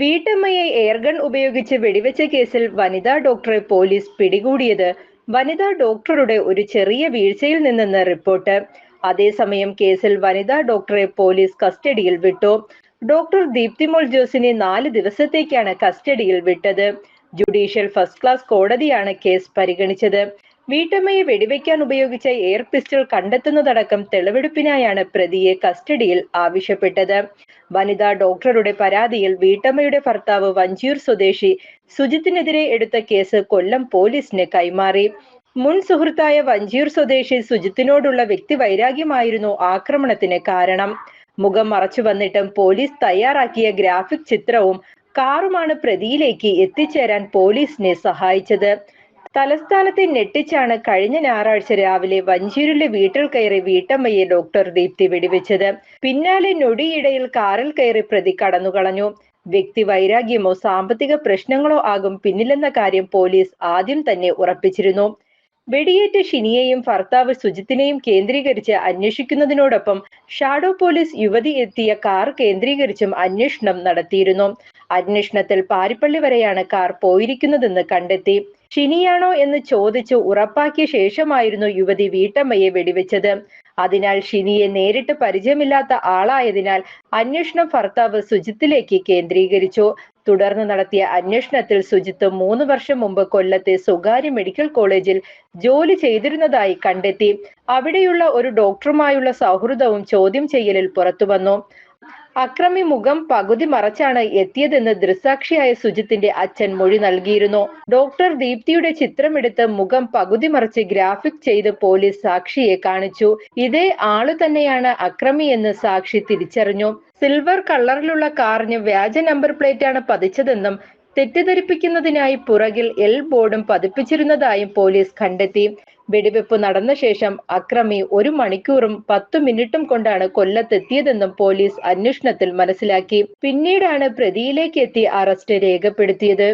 വീട്ടമ്മയെ എയർഗൺ ഉപയോഗിച്ച് വെടിവെച്ച കേസിൽ വനിതാ ഡോക്ടറെ പോലീസ് പിടികൂടിയത് വനിതാ ഡോക്ടറുടെ ഒരു ചെറിയ വീഴ്ചയിൽ നിന്നെന്ന് റിപ്പോർട്ട്. അതേസമയം കേസിൽ വനിതാ ഡോക്ടറെ പോലീസ് കസ്റ്റഡിയിൽ വിട്ടു. ഡോക്ടർ ദീപ്തിമോൾ ജോസിനെ നാല് ദിവസത്തേക്കാണ് കസ്റ്റഡിയിൽ വിട്ടത്. ജുഡീഷ്യൽ ഫസ്റ്റ് ക്ലാസ് കോടതിയാണ് കേസ് പരിഗണിച്ചത്. വീട്ടമ്മയെ വെടിവെക്കാൻ ഉപയോഗിച്ച എയർ പിസ്റ്റൾ കണ്ടെത്തുന്നതടക്കം തെളിവെടുപ്പിനായാണ് പ്രതിയെ കസ്റ്റഡിയിൽ ആവശ്യപ്പെട്ടത്. വനിതാ ഡോക്ടറുടെ പരാതിയിൽ വീട്ടമ്മയുടെ ഭർത്താവ് വഞ്ചിയൂർ സ്വദേശി സുജിത്തിനെതിരെ എടുത്ത കേസ് കൊല്ലം പോലീസിന് കൈമാറി. മുൻ സുഹൃത്തായ വഞ്ചിയൂർ സ്വദേശി സുജിത്തിനോടുള്ള വ്യക്തി വൈരാഗ്യമായിരുന്നു ആക്രമണത്തിന് കാരണം. മുഖം മറച്ചു വന്നിട്ടും പോലീസ് തയ്യാറാക്കിയ ഗ്രാഫിക് ചിത്രവും കാറുമാണ് പ്രതിയിലേക്ക് എത്തിച്ചേരാൻ പോലീസിനെ സഹായിച്ചത്. തലസ്ഥാനത്തെ ഞെട്ടിച്ചാണ് കഴിഞ്ഞ ഞായറാഴ്ച രാവിലെ വഞ്ചിയൂരിലെ വീട്ടിൽ കയറി വീട്ടമ്മയെ ഡോക്ടർ ദീപ്തി വെടിവെച്ചത്. പിന്നാലെ നൊടിയിടയിൽ കാറിൽ കയറി പ്രതി കടന്നുകളഞ്ഞു. വ്യക്തി വൈരാഗ്യമോ സാമ്പത്തിക പ്രശ്നങ്ങളോ ആകും പിന്നിലെന്ന കാര്യം പോലീസ് ആദ്യം തന്നെ ഉറപ്പിച്ചിരുന്നു. വെടിയേറ്റ ഷിനിയെയും ഭർത്താവ് സുജിത്തിനെയും കേന്ദ്രീകരിച്ച് അന്വേഷിക്കുന്നതിനോടൊപ്പം ഷാഡോ പോലീസ് യുവതി എത്തിയ കാർ കേന്ദ്രീകരിച്ചും അന്വേഷണം നടത്തിയിരുന്നു. അന്വേഷണത്തിൽ പാരിപ്പള്ളി വരെയാണ് കാർ പോയിരിക്കുന്നതെന്ന് കണ്ടെത്തി. ഷിനിയാണോ എന്ന് ചോദിച്ചു ഉറപ്പാക്കിയ ശേഷമായിരുന്നു യുവതി വീട്ടമ്മയെ വെടിവെച്ചത്. അതിനാൽ ഷിനിയെ നേരിട്ട് പരിചയമില്ലാത്ത ആളായതിനാൽ അന്വേഷണം ഭർത്താവ് സുജിത്തിലേക്ക് കേന്ദ്രീകരിച്ചു. തുടർന്ന് നടത്തിയ അന്വേഷണത്തിൽ സുജിത്ത് മൂന്ന് വർഷം മുമ്പ് കൊല്ലത്തെ സ്വകാര്യ മെഡിക്കൽ കോളേജിൽ ജോലി ചെയ്തിരുന്നതായി കണ്ടെത്തി. അവിടെയുള്ള ഒരു ഡോക്ടറുമായുള്ള സൗഹൃദവും ചോദ്യം ചെയ്യലിൽ പുറത്തുവന്നു. അക്രമി മുഖം പകുതി മറച്ചാണ് എത്തിയതെന്ന് ദൃസാക്ഷിയായ സുജിത്തിന്റെ അച്ഛൻ മൊഴി നൽകിയിരുന്നു. ഡോക്ടർ ദീപ്തിയുടെ ചിത്രമെടുത്ത് മുഖം പകുതി മറച്ച് ഗ്രാഫിക് ചെയ്ത് പോലീസ് സാക്ഷിയെ കാണിച്ചു. ഇതേ ആളു തന്നെയാണ് അക്രമി എന്ന് സാക്ഷി തിരിച്ചറിഞ്ഞു. സിൽവർ കളറിലുള്ള കാറിന് വ്യാജ നമ്പർ പ്ലേറ്റാണ് പതിച്ചതെന്നും തെറ്റിദ്ധരിപ്പിക്കുന്നതിനായി പുറകിൽ എൽ ബോർഡും പതിപ്പിച്ചിരുന്നതായും പോലീസ് കണ്ടെത്തി. വെടിവെപ്പ് നടന്ന ശേഷം അക്രമി ഒരു മണിക്കൂറും പത്തു മിനിറ്റും കൊണ്ടാണ് കൊല്ലത്തെത്തിയതെന്നും പോലീസ് അന്വേഷണത്തിൽ മനസ്സിലാക്കി. പിന്നീടാണ് പ്രതിയിലേക്ക് എത്തി അറസ്റ്റ് രേഖപ്പെടുത്തിയത്.